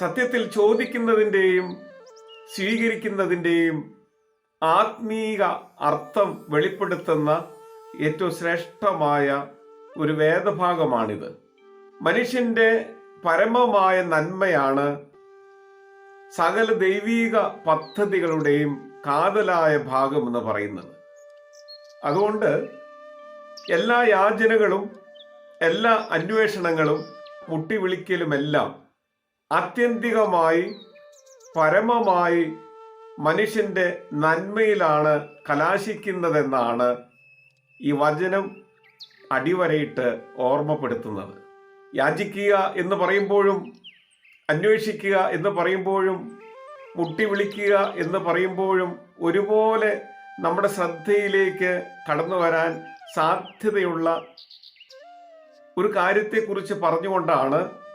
സത്യത്തിൽ ചോദിക്കുന്നതിന്റെയും സ്വീകരിക്കുന്നതിന്റെയും ആത്മീക അർത്ഥം വെളിപ്പെടുത്തുന്ന ഏറ്റവും ശ്രേഷ്ഠമായ ഒരു വേദഭാഗമാണിത്. മനുഷ്യന്റെ പരമമായ നന്മയാണ് സകല ദൈവീക പദ്ധതികളുടെയും കാതലായ ഭാഗം എന്ന് പറയുന്നത്. അതുകൊണ്ട് എല്ലാ യാചനകളും എല്ലാ അന്വേഷണങ്ങളും മുട്ടിവിളിക്കലുമെല്ലാം ആത്യന്തികമായി പരമമായി മനുഷ്യന്റെ നന്മയിലാണ് കലാശിക്കുന്നതെന്നാണ് ഈ വചനം അടിവരയിട്ട് ഓർമ്മപ്പെടുത്തുന്നത്. യാചിക്കുക എന്ന് പറയുമ്പോഴും അന്വേഷിക്കുക എന്ന് പറയുമ്പോഴും മുട്ടി വിളിക്കുക എന്ന് പറയുമ്പോഴും ഒരുപോലെ നമ്മുടെ ശ്രദ്ധയിലേക്ക് കടന്നു വരാൻ സാധ്യതയുള്ള ഒരു കാര്യത്തെക്കുറിച്ച് പറഞ്ഞുകൊണ്ടാണ്